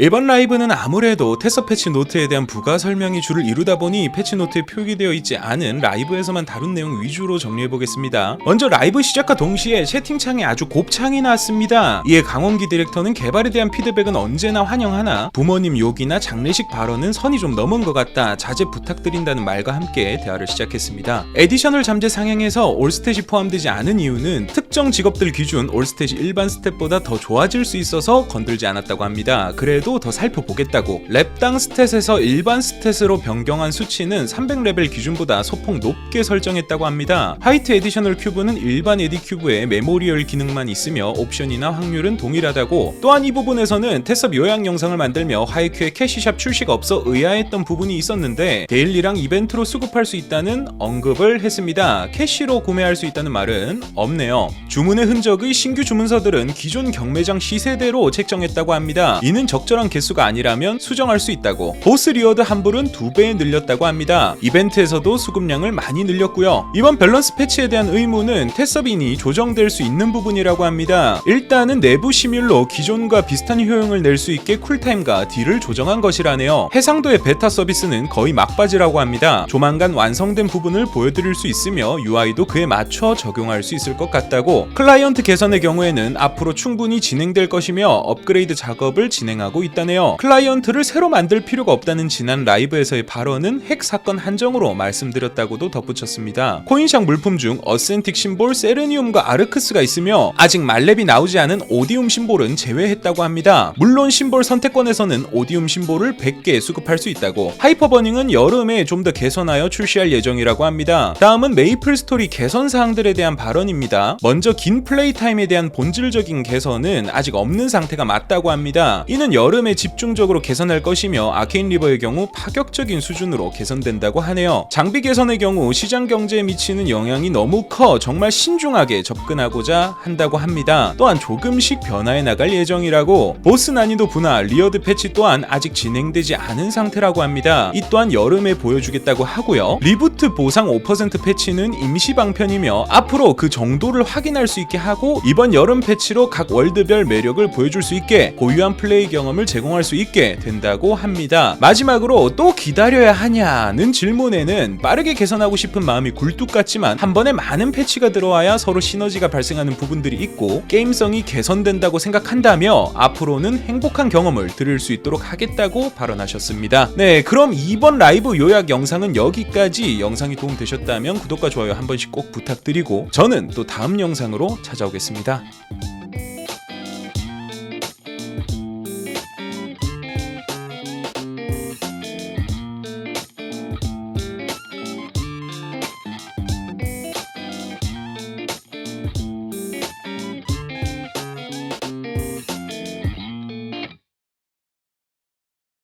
이번 라이브는 아무래도 테서 패치 노트에 대한 부가 설명이 주를 이루다 보니 패치 노트에 표기되어 있지 않은 라이브에서만 다룬 내용 위주로 정리해 보겠습니다. 먼저 라이브 시작과 동시에 채팅창에 아주 곱창이 나왔습니다. 이에 강원기 디렉터는 개발에 대한 피드백은 언제나 환영하나 부모님 욕이나 장례식 발언은 선이 좀 넘은 것 같다. 자제 부탁드린다는 말과 함께 대화를 시작했습니다. 에디셔널 잠재 상향에서 올스탯이 포함되지 않은 이유는 특정 직업들 기준 올스탯이 일반 스탯보다 더 좋아질 수 있어서 건들지 않았다고 합니다. 그래도 더 살펴보겠다고. 랩당 스탯에서 일반 스탯으로 변경한 수치는 300레벨 기준보다 소폭 높게 설정했다고 합니다. 화이트 에디셔널 큐브는 일반 에디 큐브에 메모리얼 기능만 있으며 옵션이나 확률은 동일하다고. 또한 이 부분에서는 테섭 요약 영상을 만들며 하이큐의 캐시샵 출시가 없어 의아했던 부분이 있었는데 데일리랑 이벤트로 수급할 수 있다는 언급을 했습니다. 캐시로 구매할 수 있다는 말은 없네요. 주문의 흔적의 신규 주문서들은 기존 경매장 시세대로 책정했다고 합니다. 이는 적절 한 개수가 아니라면 수정할 수 있다고. 보스 리워드 환불은 두배 늘렸다고 합니다. 이벤트에서도 수급량을 많이 늘렸고요. 이번 밸런스 패치에 대한 의무는 테서빈이 조정될 수 있는 부분이라고 합니다. 일단은 내부 시뮬로 기존과 비슷한 효용을 낼 수 있게 쿨타임과 딜을 조정한 것이라네요. 해상도의 베타 서비스는 거의 막바지라고 합니다. 조만간 완성된 부분을 보여드릴 수 있으며 UI도 그에 맞춰 적용할 수 있을 것 같다고. 클라이언트 개선의 경우에는 앞으로 충분히 진행될 것이며 업그레이드 작업을 진행하고 있다네요. 클라이언트를 새로 만들 필요가 없다는 지난 라이브에서의 발언은 핵 사건 한정으로 말씀드렸다고도 덧붙였습니다. 코인샹 물품 중 어센틱 심볼 세레니움과 아르크스가 있으며 아직 말렙이 나오지 않은 오디움 심볼은 제외했다고 합니다. 물론 심볼 선택권에서는 오디움 심볼을 100개 수급할 수 있다고. 하이퍼버닝은 여름에 좀 더 개선하여 출시할 예정이라고 합니다. 다음은 메이플 스토리 개선 사항들에 대한 발언입니다. 먼저 긴 플레이 타임에 대한 본질적인 개선은 아직 없는 상태가 맞다고 합니다. 이는 여 름에 집중적으로 개선할 것이며 아케인 리버의 경우 파격적인 수준으로 개선된다고 하네요. 장비 개선의 경우 시장 경제에 미치는 영향이 너무 커 정말 신중하게 접근하고자 한다고 합니다. 또한 조금씩 변화해 나갈 예정이라고 보스 난이도 분화 리어드 패치 또한 아직 진행되지 않은 상태라고 합니다. 이 또한 여름에 보여주겠다고 하고요. 리부트 보상 5% 패치는 임시 방편이며 앞으로 그 정도를 확인할 수 있게 하고 이번 여름 패치로 각 월드별 매력을 보여줄 수 있게 고유한 플레이 경험 을 제공할 수 있게 된다고 합니다. 마지막으로 또 기다려야 하냐는 질문에는 빠르게 개선하고 싶은 마음이 굴뚝 같지만 한 번에 많은 패치가 들어와야 서로 시너지가 발생하는 부분들이 있고 게임성이 개선된다고 생각한다며 앞으로는 행복한 경험을 들을 수 있도록 하겠다고 발언하셨습니다. 네, 그럼 이번 라이브 요약 영상은 여기까지 영상이 도움되셨다면 구독과 좋아요 한 번씩 꼭 부탁드리고 저는 또 다음 영상으로 찾아오겠습니다.